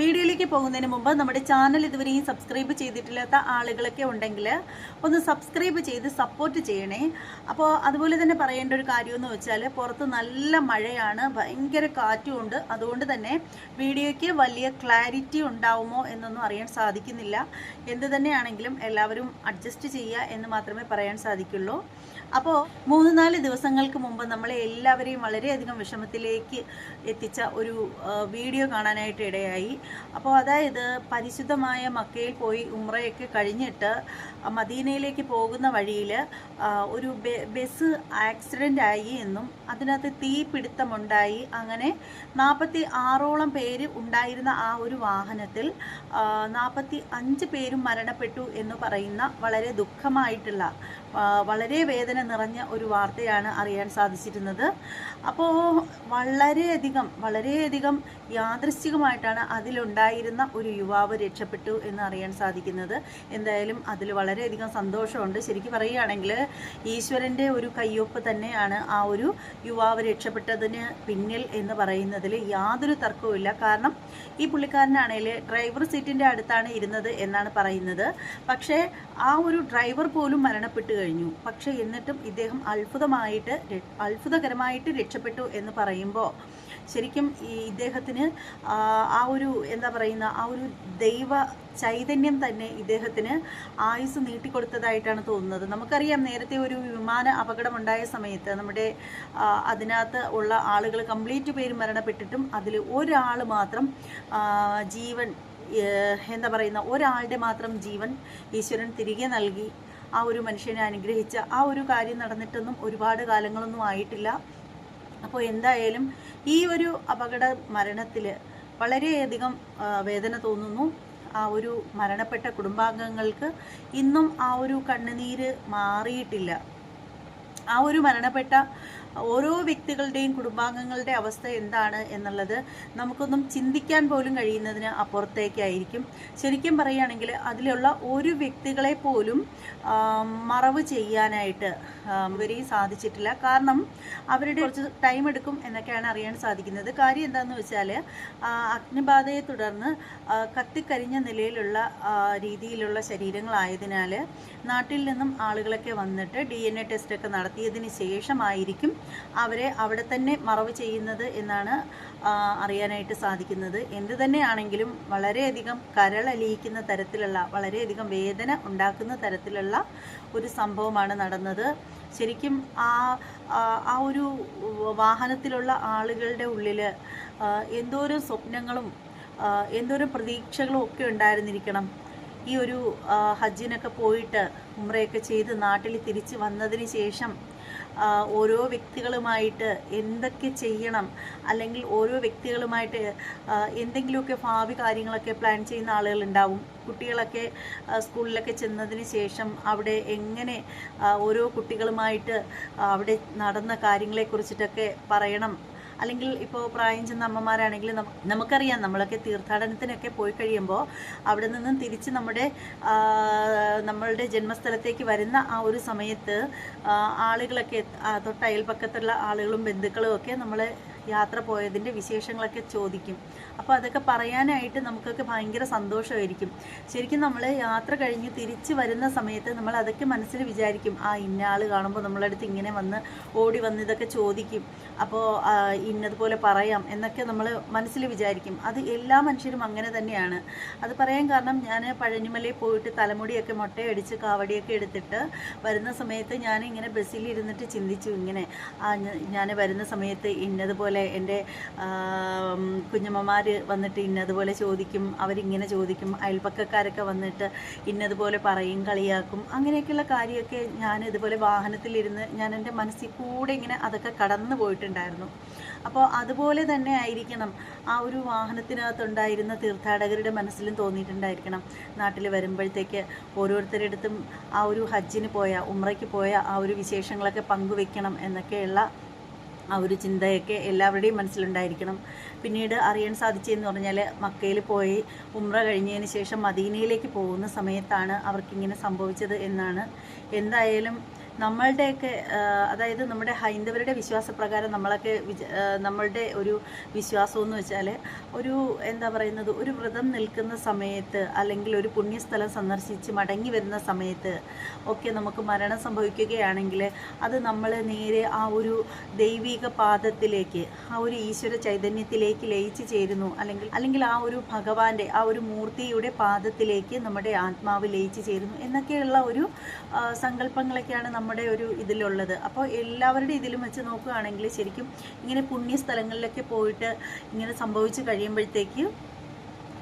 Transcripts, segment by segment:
വീഡിയോയിലേക്ക് പോകുന്നതിന് മുമ്പ് നമ്മുടെ ചാനൽ ഇതുവരെയും സബ്സ്ക്രൈബ് ചെയ്തിട്ടില്ലാത്ത ആളുകളൊക്കെ ഉണ്ടെങ്കിൽ ഒന്ന് സബ്സ്ക്രൈബ് ചെയ്ത് സപ്പോർട്ട് ചെയ്യണേ. അപ്പോൾ അതുപോലെ തന്നെ പറയേണ്ട ഒരു കാര്യമെന്ന് വെച്ചാൽ പുറത്ത് നല്ല മഴയാണ് ഭയങ്കര കാറ്റുമുണ്ട് അതുകൊണ്ട് തന്നെ വീഡിയോയ്ക്ക് വലിയ ക്ലാരിറ്റി ഉണ്ടാവുമോ എന്നൊന്നും അറിയാൻ സാധിക്കുന്നില്ല. എന്ത് തന്നെയാണെങ്കിലും എല്ലാവരും അഡ്ജസ്റ്റ് ചെയ്യുക എന്ന് മാത്രമേ പറയാൻ സാധിക്കുള്ളൂ. അപ്പോൾ മൂന്ന് നാല് ദിവസങ്ങൾക്ക് മുമ്പ് നമ്മളെ എല്ലാവരെയും വളരെയധികം വിഷമത്തിലേക്ക് എത്തിച്ച ഒരു വീഡിയോ കാണാനായിട്ട് ഇടയായി. അപ്പോൾ അതായത് പരിശുദ്ധമായ മക്കയിൽ പോയി ഉമ്രയൊക്കെ കഴിഞ്ഞിട്ട് മദീനയിലേക്ക് പോകുന്ന വഴിയിൽ ഒരു ബസ് ആക്സിഡന്റ് ആയി എന്നും അതിനകത്ത് തീപിടുത്തമുണ്ടായി. അങ്ങനെ നാൽപ്പത്തി ആറോളം പേര് ഉണ്ടായിരുന്ന ആ ഒരു വാഹനത്തിൽ നാൽപ്പത്തി അഞ്ച് പേരും മരണപ്പെട്ടു എന്ന് പറയുന്ന വളരെ ദുഃഖമായിട്ടുള്ള വളരെ വേദന നിറഞ്ഞ ഒരു വാർത്തയാണ് അറിയാൻ സാധിച്ചിരുന്നത്. അപ്പോൾ വളരെയധികം വളരെയധികം യാദൃശ്ചികമായിട്ടാണ് അതിലുണ്ടായിരുന്ന ഒരു യുവാവ് രക്ഷപ്പെട്ടു എന്ന് അറിയാൻ സാധിക്കുന്നത്. എന്തായാലും അതിൽ വളരെയധികം സന്തോഷമുണ്ട്. ശരിക്കും പറയുകയാണെങ്കിൽ ഈശ്വരന്റെ ഒരു കയ്യൊപ്പ് തന്നെയാണ് ആ ഒരു യുവാവ് രക്ഷപ്പെട്ടതിന് പിന്നിൽ എന്ന് പറയുന്നതിൽ യാതൊരു തർക്കവുമില്ല കാരണം ഈ പുള്ളിക്കാരനാണെങ്കിൽ ഡ്രൈവർ സീറ്റിന്റെ അടുത്താണ് ഇരുന്നത് എന്നാണ് പറയുന്നത്. പക്ഷേ ആ ഒരു ഡ്രൈവർ പോലും മരണപ്പെട്ടു കഴിഞ്ഞു. പക്ഷേ എന്നിട്ടും ഇദ്ദേഹം അത്ഭുതമായിട്ട് അത്ഭുതകരമായിട്ട് രക്ഷപ്പെട്ടു എന്ന് പറയുമ്പോൾ ശരിക്കും ഈ ഇദ്ദേഹത്തിന് ആ, ഒരു എന്താ പറയുന്ന ആ ഒരു ദൈവ ചൈതന്യം തന്നെ ഇദ്ദേഹത്തിന് ആയുസ് നീട്ടിക്കൊടുത്തതായിട്ടാണ് തോന്നുന്നത്. നമുക്കറിയാം നേരത്തെ ഒരു വിമാന അപകടമുണ്ടായ സമയത്ത് നമ്മുടെ അതിനകത്ത് ഉള്ള ആളുകൾ കംപ്ലീറ്റ് പേര് മരണപ്പെട്ടിട്ടും അതിൽ ഒരാൾ മാത്രം ജീവൻ എന്താ പറയുന്ന ഒരാളുടെ മാത്രം ജീവൻ ഈശ്വരൻ തിരികെ നൽകി. ആ ഒരു മനുഷ്യനെ അനുഗ്രഹിച്ച ആ ഒരു കാര്യം നടന്നിട്ടൊന്നും ഒരുപാട് കാലങ്ങളൊന്നും ആയിട്ടില്ല. അപ്പോൾ എന്തായാലും ഈ ഒരു അപകട മരണത്തിൽ വളരെയധികം വേദന തോന്നുന്നു. ആ ഒരു മരണപ്പെട്ട കുടുംബാംഗങ്ങൾക്ക് ഇന്നും ആ ഒരു കണ്ണുനീര് മാറിയിട്ടില്ല. ആ ഒരു മരണപ്പെട്ട ഓരോ വ്യക്തികളുടെയും കുടുംബാംഗങ്ങളുടെ അവസ്ഥ എന്താണ് എന്നുള്ളത് നമുക്കൊന്നും ചിന്തിക്കാൻ പോലും കഴിയുന്നതിന് അപ്പുറത്തേക്കായിരിക്കും. ശരിക്കും പറയുകയാണെങ്കിൽ അതിലുള്ള ഒരു വ്യക്തികളെ പോലും മറവ് ചെയ്യാനായിട്ട് ഇവരെയും സാധിച്ചിട്ടില്ല. കാരണം അവരുടെ കുറച്ച് ടൈം എടുക്കും എന്നൊക്കെയാണ് അറിയാൻ സാധിക്കുന്നത്. കാര്യം എന്താണെന്ന് വെച്ചാൽ അഗ്നിബാധയെ തുടർന്ന് കത്തിക്കരിഞ്ഞ നിലയിലുള്ള രീതിയിലുള്ള ശരീരങ്ങളായതിനാൽ നാട്ടിൽ നിന്നും ആളുകളൊക്കെ വന്നിട്ട് ഡി എൻ എ ടെസ്റ്റൊക്കെ നടത്തിയതിന് ശേഷമായിരിക്കും അവരെ അവിടെ തന്നെ മറവ് ചെയ്യുന്നത് എന്നാണ് അറിയാനായിട്ട് സാധിക്കുന്നത്. എന്ത് തന്നെയാണെങ്കിലും വളരെയധികം കരളലിയിക്കുന്ന തരത്തിലുള്ള വളരെയധികം വേദന ഉണ്ടാക്കുന്ന തരത്തിലുള്ള ഒരു സംഭവമാണ് നടന്നത്. ശരിക്കും ആ ആ ഒരു വാഹനത്തിലുള്ള ആളുകളുടെ ഉള്ളിൽ എന്തോരം സ്വപ്നങ്ങളും എന്തോരം പ്രതീക്ഷകളും ഒക്കെ ഉണ്ടായിരുന്നിരിക്കണം. ഈ ഒരു ഹജ്ജിനൊക്കെ പോയിട്ട് ഉമ്രയൊക്കെ ചെയ്ത് നാട്ടിൽ തിരിച്ച് വന്നതിന് ശേഷം ഓരോ വ്യക്തികളുമായിട്ട് എന്തൊക്കെ ചെയ്യണം അല്ലെങ്കിൽ ഓരോ വ്യക്തികളുമായിട്ട് എന്തെങ്കിലുമൊക്കെ ഭാവി കാര്യങ്ങളൊക്കെ പ്ലാൻ ചെയ്യുന്ന ആളുകൾ ഉണ്ടാവും കുട്ടികളൊക്കെ സ്കൂളിലൊക്കെ ചെന്നതിന് ശേഷം അവിടെ എങ്ങനെ ഓരോ കുട്ടികളുമായിട്ട് അവിടെ നടന്ന കാര്യങ്ങളെക്കുറിച്ചിട്ടൊക്കെ പറയണം. അല്ലെങ്കിൽ ഇപ്പോൾ പ്രായം ചെന്ന അമ്മമാരാണെങ്കിൽ നമു- നമുക്കറിയാം നമ്മളൊക്കെ തീർത്ഥാടനത്തിനൊക്കെ പോയി കഴിയുമ്പോൾ അവിടെ നിന്നും തിരിച്ച് നമ്മുടെ നമ്മളുടെ ജന്മസ്ഥലത്തേക്ക് വരുന്ന ആ ഒരു സമയത്ത് ആളുകളൊക്കെ തൊട്ടയൽപ്പക്കത്തുള്ള ആളുകളും ബന്ധുക്കളും ഒക്കെ നമ്മളെ യാത്ര പോയതിന്റെ വിശേഷങ്ങളൊക്കെ ചോദിക്കും. അപ്പോൾ അതൊക്കെ പറയാനായിട്ട് നമുക്കൊക്കെ ഭയങ്കര സന്തോഷമായിരിക്കും. ശരിക്കും നമ്മൾ യാത്ര കഴിഞ്ഞ് തിരിച്ച് വരുന്ന സമയത്ത് നമ്മൾ അതൊക്കെ മനസ്സിൽ വിചാരിക്കും ആ ഇന്ന ആൾ കാണുമ്പോൾ നമ്മളടുത്ത് ഇങ്ങനെ വന്ന് ഓടി വന്ന് ഇതൊക്കെ ചോദിക്കും. അപ്പോൾ ഇന്നതുപോലെ പറയാം എന്നൊക്കെ നമ്മൾ മനസ്സിൽ വിചാരിക്കും. അത് എല്ലാ മനുഷ്യരും അങ്ങനെ തന്നെയാണ്. അത് പറയാൻ കാരണം ഞാൻ പഴനിമലയിൽ പോയിട്ട് തലമുടിയൊക്കെ മുട്ടയടിച്ച് കാവടിയൊക്കെ എടുത്തിട്ട് വരുന്ന സമയത്ത് ഞാൻ ഇങ്ങനെ ബസ്സിൽ ഇരുന്നിട്ട് ചിന്തിച്ചു ഇങ്ങനെ ഞാൻ വരുന്ന സമയത്ത് ഇന്നതുപോലെ എന്റെ കുഞ്ഞമ്മമാർ വന്നിട്ട് ഇന്നതുപോലെ ചോദിക്കും അവരിങ്ങനെ ചോദിക്കും അയൽപ്പക്കക്കാരൊക്കെ വന്നിട്ട് ഇന്നതുപോലെ പറയും കളിയാക്കും അങ്ങനെയൊക്കെയുള്ള കാര്യമൊക്കെ ഞാൻ ഇതുപോലെ വാഹനത്തിലിരുന്ന് ഞാൻ എന്റെ മനസ്സിൽ കൂടെ ഇങ്ങനെ അതൊക്കെ കടന്നു പോയിട്ടുണ്ടായിരുന്നു. അപ്പോൾ അതുപോലെ തന്നെ ആയിരിക്കണം ആ ഒരു വാഹനത്തിനകത്തുണ്ടായിരുന്ന തീർത്ഥാടകരുടെ മനസ്സിലും തോന്നിയിട്ടുണ്ടായിരിക്കണം. നാട്ടിൽ വരുമ്പോഴത്തേക്ക് ഓരോരുത്തരുടെ അടുത്തും ആ ഒരു ഹജ്ജിന് പോയ ഉമ്രയ്ക്ക് പോയ ആ ഒരു വിശേഷങ്ങളൊക്കെ പങ്കുവെക്കണം എന്നൊക്കെയുള്ള ആ ഒരു ചിന്തയൊക്കെ എല്ലാവരുടെയും മനസ്സിലുണ്ടായിരിക്കണം. പിന്നീട് അറിയാൻ സാധിച്ചതെന്ന് പറഞ്ഞാൽ മക്കയിൽ പോയി ഉമ്ര കഴിഞ്ഞതിന് ശേഷം മദീനയിലേക്ക് പോകുന്ന സമയത്താണ് അവർക്കിങ്ങനെ സംഭവിച്ചത് എന്നാണ്. എന്തായാലും നമ്മളുടെയൊക്കെ അതായത് നമ്മുടെ ഹൈന്ദവരുടെ വിശ്വാസപ്രകാരം നമ്മളൊക്കെ നമ്മളുടെ ഒരു വിശ്വാസം എന്ന് വെച്ചാൽ ഒരു എന്താ പറയുന്നത് ഒരു വ്രതം നിൽക്കുന്ന സമയത്ത് അല്ലെങ്കിൽ ഒരു പുണ്യസ്ഥലം സന്ദർശിച്ച് മടങ്ങി വരുന്ന സമയത്ത് ഒക്കെ നമുക്ക് മരണം സംഭവിക്കുകയാണെങ്കിൽ അത് നമ്മൾ നേരെ ആ ഒരു ദൈവിക പാദത്തിലേക്ക് ആ ഒരു ഈശ്വര ചൈതന്യത്തിലേക്ക് ലയിച്ചു ചേരുന്നു. അല്ലെങ്കിൽ അല്ലെങ്കിൽ ആ ഒരു ഭഗവാന്റെ ആ ഒരു മൂർത്തിയുടെ പാദത്തിലേക്ക് നമ്മുടെ ആത്മാവ് ലയിച്ചു ചേരുന്നു എന്നൊക്കെയുള്ള ഒരു സങ്കല്പങ്ങളൊക്കെയാണ് സങ്കല്പങ്ങളൊക്കെയാണ് നമ്മുടെ ഒരു ഇതിലുള്ളത്. അപ്പോൾ എല്ലാവരുടെ ഇതിലും വെച്ച് നോക്കുകയാണെങ്കിൽ ശരിക്കും ഇങ്ങനെ പുണ്യ സ്ഥലങ്ങളിലൊക്കെ പോയിട്ട് ഇങ്ങനെ സംഭവിച്ച് കഴിയുമ്പോഴത്തേക്ക്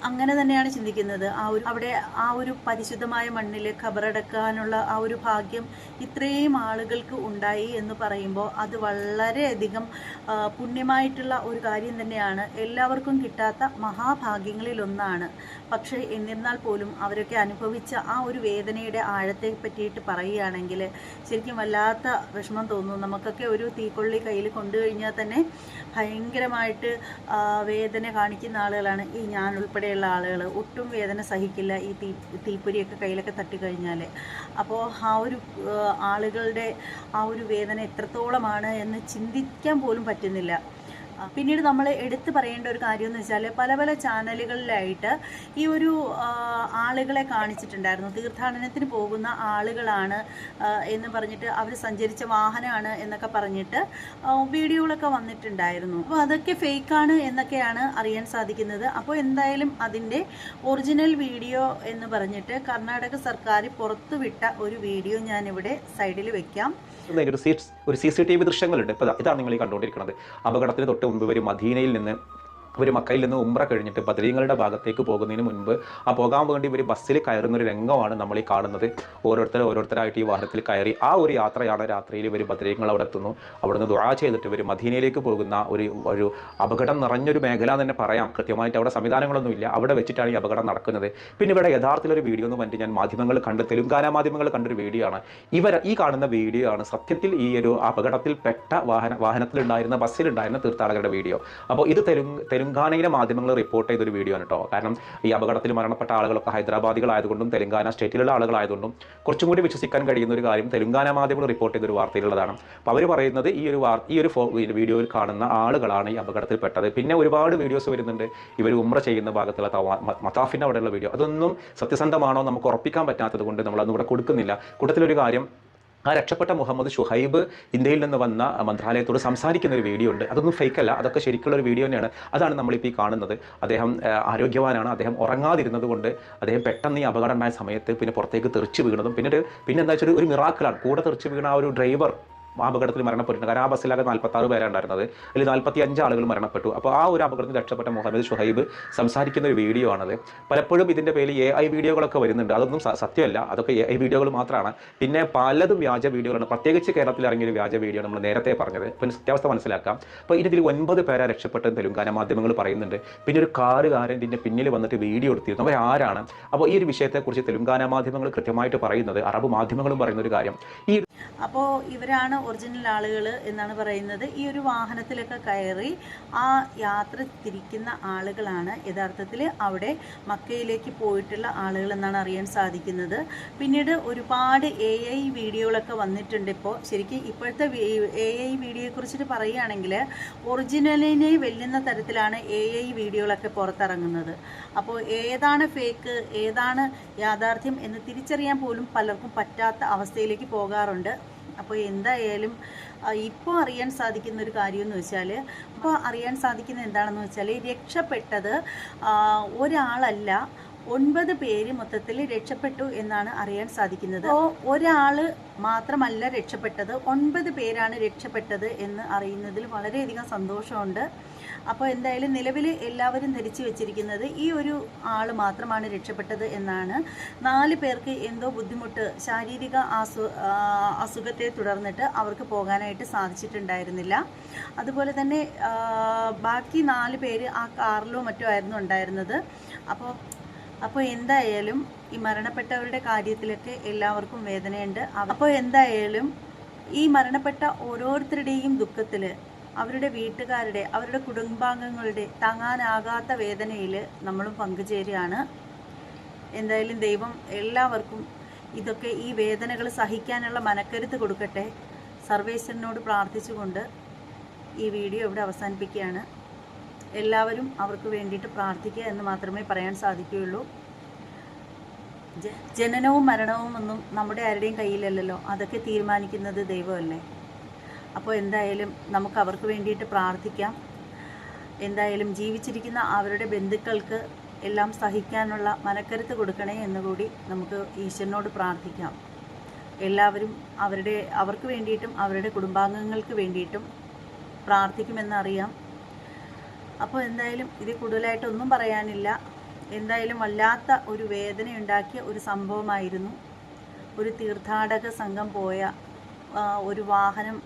അങ്ങനെ തന്നെയാണ് ചിന്തിക്കുന്നത്. ആ ഒരു അവിടെ ആ ഒരു പരിശുദ്ധമായ മണ്ണിൽ ഖബറടക്കാനുള്ള ആ ഒരു ഭാഗ്യം ഇത്രയും ആളുകൾക്ക് ഉണ്ടായി എന്ന് പറയുമ്പോൾ അത് വളരെയധികം പുണ്യമായിട്ടുള്ള ഒരു കാര്യം തന്നെയാണ്. എല്ലാവർക്കും കിട്ടാത്ത മഹാഭാഗ്യങ്ങളിലൊന്നാണ്. പക്ഷേ എന്നിരുന്നാൽ പോലും അവരൊക്കെ അനുഭവിച്ച ആ ഒരു വേദനയുടെ ആഴത്തെ പറ്റിയിട്ട് പറയുകയാണെങ്കിൽ ശരിക്കും വല്ലാത്ത വിഷമം തോന്നുന്നു നമുക്കൊക്കെ ഒരു തീക്കൊള്ളി കയ്യിൽ കൊണ്ടു കഴിഞ്ഞാൽ തന്നെ ഭയങ്കരമായിട്ട് വേദന കാണിക്കുന്ന ആളുകളാണ് ഈ ഞാൻ ഉൾപ്പെടെയുള്ള ആളുകൾ ഒട്ടും വേദന സഹിക്കില്ല. ഈ തീ തീപ്പൊരിയൊക്കെ കയ്യിലൊക്കെ തട്ടിക്കഴിഞ്ഞാൽ അപ്പോൾ ആ ഒരു ആളുകളുടെ ആ ഒരു വേദന എത്രത്തോളമാണ് എന്ന് ചിന്തിക്കാൻ പോലും പറ്റുന്നില്ല. പിന്നീട് നമ്മൾ എടുത്തു പറയേണ്ട ഒരു കാര്യം എന്ന് വെച്ചാൽ പല പല ചാനലുകളിലായിട്ട് ഈ ഒരു ആളുകളെ കാണിച്ചിട്ടുണ്ടായിരുന്നു. തീർത്ഥാടനത്തിന് പോകുന്ന ആളുകളാണ് എന്ന് പറഞ്ഞിട്ട് അവർ സഞ്ചരിച്ച വാഹനമാണ് എന്നൊക്കെ പറഞ്ഞിട്ട് വീഡിയോകളൊക്കെ വന്നിട്ടുണ്ടായിരുന്നു. അപ്പോൾ അതൊക്കെ ഫേക്കാണ് എന്നൊക്കെയാണ് അറിയാൻ സാധിക്കുന്നത്. അപ്പോൾ എന്തായാലും അതിന്റെ ഒറിജിനൽ വീഡിയോ എന്ന് പറഞ്ഞിട്ട് കർണാടക സർക്കാർ പുറത്തുവിട്ട ഒരു വീഡിയോ ഞാനിവിടെ സൈഡിൽ വെക്കാം. ഇതിന്റെ ഒരു സി ഒരു സി സി ടി വി ദൃശ്യങ്ങളുണ്ട് ഇപ്പോൾ ഇതാണ് നിങ്ങൾ കണ്ടുകൊണ്ടിരിക്കുന്നത് അപകടത്തിന് തൊട്ട് മുമ്പ് വരും മദീനയിൽ നിന്ന് ഇവർ മക്കയിൽ നിന്ന് ഉമ്ര കഴിഞ്ഞിട്ട് ബദരീങ്ങളുടെ ഭാഗത്തേക്ക് പോകുന്നതിന് മുൻപ് ആ പോകാൻ വേണ്ടി ഇവർ ബസ്സിൽ കയറുന്ന ഒരു രംഗമാണ് നമ്മൾ ഈ കാണുന്നത്. ഓരോരുത്തർ ഓരോരുത്തരായിട്ട് ഈ വാഹനത്തിൽ കയറി ആ ഒരു യാത്രയാണ് രാത്രിയിൽ ഇവർ ബദരീങ്ങൾ അവിടെ എത്തുന്നു. അവിടുന്ന് ദുആ ചെയ്തിട്ട് ഇവർ മദീനയിലേക്ക് പോകുന്ന ഒരു ഒരു അപകടം നിറഞ്ഞൊരു മേഖല തന്നെ പറയാം. കൃത്യമായിട്ട് അവിടെ സംവിധാനങ്ങളൊന്നുമില്ല അവിടെ വെച്ചിട്ടാണ് ഈ അപകടം നടക്കുന്നത്. പിന്നെ ഇവിടെ യഥാർത്ഥത്തിൽ ഒരു വീഡിയോ എന്ന് പറഞ്ഞിട്ട് ഞാൻ മാധ്യമങ്ങൾ കണ്ട് തെലുങ്കാന മാധ്യമങ്ങൾ കണ്ടൊരു വീഡിയോ ആണ്. ഇവർ ഈ കാണുന്ന വീഡിയോ ആണ് സത്യത്തിൽ ഈ ഒരു അപകടത്തിൽ പെട്ട വാഹന വാഹനത്തിലുണ്ടായിരുന്ന ബസ്സിലുണ്ടായിരുന്ന തീർത്ഥാടകരുടെ വീഡിയോ. അപ്പോൾ ഇത് തെലുങ്ക് തെലുങ്കാനയിലെ മാധ്യമങ്ങൾ റിപ്പോർട്ട് ചെയ്തൊരു വീഡിയോ ആണ് കേട്ടോ കാരണം ഈ അപകടത്തിൽ മരണപ്പെട്ട ആളുകളൊക്കെ ഹൈദരാബാദികളായതുകൊണ്ടും തെലങ്കാന സ്റ്റേറ്റിലുള്ള ആളുകളായതുകൊണ്ടും കുറച്ചും കൂടി വിശ്വസിക്കാൻ കഴിയുന്ന ഒരു കാര്യം തെലുങ്കാന മാധ്യമങ്ങൾ റിപ്പോർട്ട് ചെയ്തൊരു വാർത്തയിലുള്ളതാണ്. അപ്പോൾ അവർ പറയുന്നത് ഈ ഒരു വാർ ഈ ഒരു വീഡിയോയിൽ കാണുന്ന ആളുകളാണ് ഈ അപകടത്തിൽപ്പെട്ടത്. പിന്നെ ഒരുപാട് വീഡിയോസ് വരുന്നുണ്ട്. ഇവർ ഉമ്ര ചെയ്യുന്ന ഭാഗത്തുള്ള മതാഫിന്റെ അവിടെയുള്ള വീഡിയോ അതൊന്നും സത്യസന്ധമാണോ നമുക്ക് ഉറപ്പിക്കാൻ പറ്റാത്തത് കൊണ്ട് നമ്മളതൊന്നും ഇവിടെ കൊടുക്കുന്നില്ല. കൂട്ടത്തിലൊരു കാര്യം ആ രക്ഷപ്പെട്ട മുഹമ്മദ് ഷുഹൈബ് ഇന്ത്യയിൽ നിന്ന് വന്ന മന്ത്രാലയത്തോട് സംസാരിക്കുന്ന ഒരു വീഡിയോ ഉണ്ട്. അതൊന്നും ഫേക്കല്ല അതൊക്കെ ശരിക്കുള്ള ഒരു വീഡിയോ തന്നെയാണ്. അതാണ് നമ്മളിപ്പോൾ ഈ കാണുന്നത്. അദ്ദേഹം ആരോഗ്യവാനാണ്. അദ്ദേഹം ഉറങ്ങാതിരുന്നത് കൊണ്ട് അദ്ദേഹം പെട്ടെന്ന് ഈ അപകടം ഉണ്ടായ സമയത്ത് പിന്നെ പുറത്തേക്ക് തെറിച്ച് വീണതും പിന്നീട് പിന്നെ എന്താ വെച്ചാൽ ഒരു മിറാക്കിളാണ് കൂടെ തെറിച്ച് വീണ ആ ഒരു ഡ്രൈവർ അപകടത്തിൽ മരണപ്പെട്ടിട്ടുണ്ട്. കാരണം ആ ബസ്സിലാകെ നാൽപ്പത്തി ആറ് പേരാണ് ഉണ്ടായിരുന്നത് അതിൽ നാൽപ്പത്തി അഞ്ച് ആളുകൾ മരണപ്പെട്ടു. അപ്പോൾ ആ ഒരു അപകടത്തിൽ രക്ഷപ്പെട്ട മുഹമ്മദ് ഷുഹൈബ് സംസാരിക്കുന്ന ഒരു വീഡിയോ ആണത്. പലപ്പോഴും ഇതിന്റെ പേരിൽ എ ഐ വീഡിയോകളൊക്കെ വരുന്നുണ്ട്. അതൊന്നും സത്യമല്ല. അതൊക്കെ എ ഐ വീഡിയോകൾ മാത്രമാണ്. പിന്നെ പലതും വ്യാജ വീഡിയോകളാണ്. പ്രത്യേകിച്ച് കേരളത്തിൽ ഇറങ്ങിയ ഒരു വ്യാജ വീഡിയോ നമ്മൾ നേരത്തെ പറഞ്ഞത്. പിന്നെ സത്യാവസ്ഥ മനസ്സിലാക്കാം. അപ്പോൾ ഇതിൽ ഒൻപത് പേരെ രക്ഷപ്പെട്ട തെലുങ്കാന മാധ്യമങ്ങൾ പറയുന്നുണ്ട്. പിന്നെ ഒരു കാറുകാരൻ ഇതിന്റെ പിന്നിൽ വന്നിട്ട് വീഡിയോ എടുത്തിരുന്നു. അവർ ആരാണ്? അപ്പോൾ ഈ ഒരു വിഷയത്തെക്കുറിച്ച് തെലുങ്കാന മാധ്യമങ്ങൾ കൃത്യമായിട്ട് പറയുന്നത് അറബ് മാധ്യമങ്ങളും പറയുന്ന ഒരു കാര്യം. ഈ അപ്പോൾ ഇവരാണ് ഒറിജിനൽ ആളുകൾ എന്നാണ് പറയുന്നത്. ഈ ഒരു വാഹനത്തിലൊക്കെ കയറി ആ യാത്ര തിരിക്കുന്ന ആളുകളാണ് യഥാർത്ഥത്തിൽ അവിടെ മക്കയിലേക്ക് പോയിട്ടുള്ള ആളുകൾ എന്നാണ് അറിയാൻ സാധിക്കുന്നത്. പിന്നീട് ഒരുപാട് എ ഐ വീഡിയോകളൊക്കെ വന്നിട്ടുണ്ട് ഇപ്പോൾ. ശരിക്കും ഇപ്പോഴത്തെ എ ഐ വീഡിയോയെക്കുറിച്ചിട്ട് പറയുകയാണെങ്കിൽ ഒറിജിനലിനെ വെല്ലുന്ന തരത്തിലാണ് എ ഐ വീഡിയോകളൊക്കെ പുറത്തിറങ്ങുന്നത്. അപ്പോൾ ഏതാണ് ഫേക്ക് ഏതാണ് യാഥാർത്ഥ്യം എന്ന് തിരിച്ചറിയാൻ പോലും പലർക്കും പറ്റാത്ത അവസ്ഥയിലേക്ക് പോകാറുണ്ട്. അപ്പോൾ എന്തായാലും ഇപ്പോൾ അറിയാൻ സാധിക്കുന്ന ഒരു കാര്യം എന്ന് വെച്ചാൽ ഇപ്പോൾ അറിയാൻ സാധിക്കുന്ന എന്താണെന്ന് വെച്ചാൽ രക്ഷപ്പെട്ടത് ഒരാളല്ല ഒൻപത് പേര് മൊത്തത്തിൽ രക്ഷപ്പെട്ടു എന്നാണ് അറിയാൻ സാധിക്കുന്നത്. അപ്പോൾ ഒരാൾ മാത്രമല്ല രക്ഷപ്പെട്ടത്. ഒൻപത് പേരാണ് രക്ഷപ്പെട്ടത് എന്ന് അറിയുന്നതിൽ വളരെയധികം സന്തോഷമുണ്ട്. അപ്പോൾ എന്തായാലും നിലവിൽ എല്ലാവരും ധരിച്ചു വെച്ചിരിക്കുന്നത് ഈ ഒരു ആൾ മാത്രമാണ് രക്ഷപ്പെട്ടത് എന്നാണ്. നാല് പേർക്ക് എന്തോ ബുദ്ധിമുട്ട് ശാരീരിക അസു അസുഖത്തെ തുടർന്നിട്ട് അവർക്ക് പോകാനായിട്ട് സാധിച്ചിട്ടുണ്ടായിരുന്നില്ല. അതുപോലെ തന്നെ ബാക്കി നാല് പേര് ആ കാറിലോ മറ്റോ ആയിരുന്നു ഉണ്ടായിരുന്നത്. അപ്പോൾ അപ്പോൾ എന്തായാലും ഈ മരണപ്പെട്ടവരുടെ കാര്യത്തിലൊക്കെ എല്ലാവർക്കും വേദനയുണ്ട്. അപ്പോൾ എന്തായാലും ഈ മരണപ്പെട്ട ഓരോരുത്തരുടെയും ദുഃഖത്തിൽ അവരുടെ വീട്ടുകാരുടെ അവരുടെ കുടുംബാംഗങ്ങളുടെ താങ്ങാനാകാത്ത വേദനയിൽ നമ്മളും പങ്കുചേരുകയാണ്. എന്തായാലും ദൈവം എല്ലാവർക്കും ഇതൊക്കെ ഈ വേദനകൾ സഹിക്കാനുള്ള മനക്കരുത്ത് കൊടുക്കട്ടെ. സർവേശ്വരനോട് പ്രാർത്ഥിച്ചുകൊണ്ട് ഈ വീഡിയോ ഇവിടെ അവസാനിപ്പിക്കുകയാണ്. എല്ലാവരും അവർക്ക് വേണ്ടിയിട്ട് പ്രാർത്ഥിക്കുക എന്ന് മാത്രമേ പറയാൻ സാധിക്കുകയുള്ളൂ. ജനനവും മരണവും ഒന്നും നമ്മുടെ ആരുടെയും കയ്യിലല്ലല്ലോ. അതൊക്കെ തീരുമാനിക്കുന്നത് ദൈവമല്ലേ? അപ്പോൾ എന്തായാലും നമുക്ക് അവർക്ക് വേണ്ടിയിട്ട് പ്രാർത്ഥിക്കാം. എന്തായാലും ജീവിച്ചിരിക്കുന്ന അവരുടെ ബന്ധുക്കൾക്ക് എല്ലാം സഹിക്കാനുള്ള മനക്കരുത്ത് കൊടുക്കണേ എന്നുകൂടി നമുക്ക് ഈശ്വരനോട് പ്രാർത്ഥിക്കാം. എല്ലാവരും അവരുടെ അവർക്ക് വേണ്ടിയിട്ടും അവരുടെ കുടുംബാംഗങ്ങൾക്ക് വേണ്ടിയിട്ടും പ്രാർത്ഥിക്കുമെന്നറിയാം അപ്പോൾ എന്തായാലും ഇതിൽ കൂടുതലായിട്ടൊന്നും പറയാനില്ല. എന്തായാലും വല്ലാത്ത ഒരു വേദനയുണ്ടാക്കിയ ഒരു സംഭവമായിരുന്നു. ഒരു തീർത്ഥാടക സംഘം പോയ ഒരു വാഹനം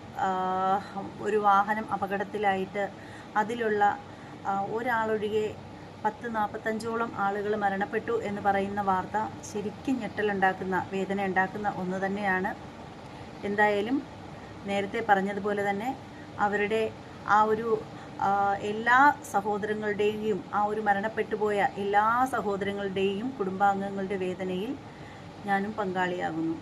ഒരു വാഹനം അപകടത്തിലായിട്ട് അതിലുള്ള ഒരാളൊഴികെ പത്ത് നാൽപ്പത്തഞ്ചോളം ആളുകൾ മരണപ്പെട്ടു എന്ന് പറയുന്ന വാർത്ത ശരിക്കും ഞെട്ടലുണ്ടാക്കുന്ന വേദന ഉണ്ടാക്കുന്ന ഒന്ന് തന്നെയാണ്. എന്തായാലും നേരത്തെ പറഞ്ഞതുപോലെ തന്നെ അവരുടെ ആ ഒരു എല്ലാ സഹോദരങ്ങളുടെയും ആ ഒരു മരണപ്പെട്ടുപോയ എല്ലാ സഹോദരങ്ങളുടെയും കുടുംബാംഗങ്ങളുടെ വേദനയിൽ ഞാനും പങ്കാളിയാകുന്നു.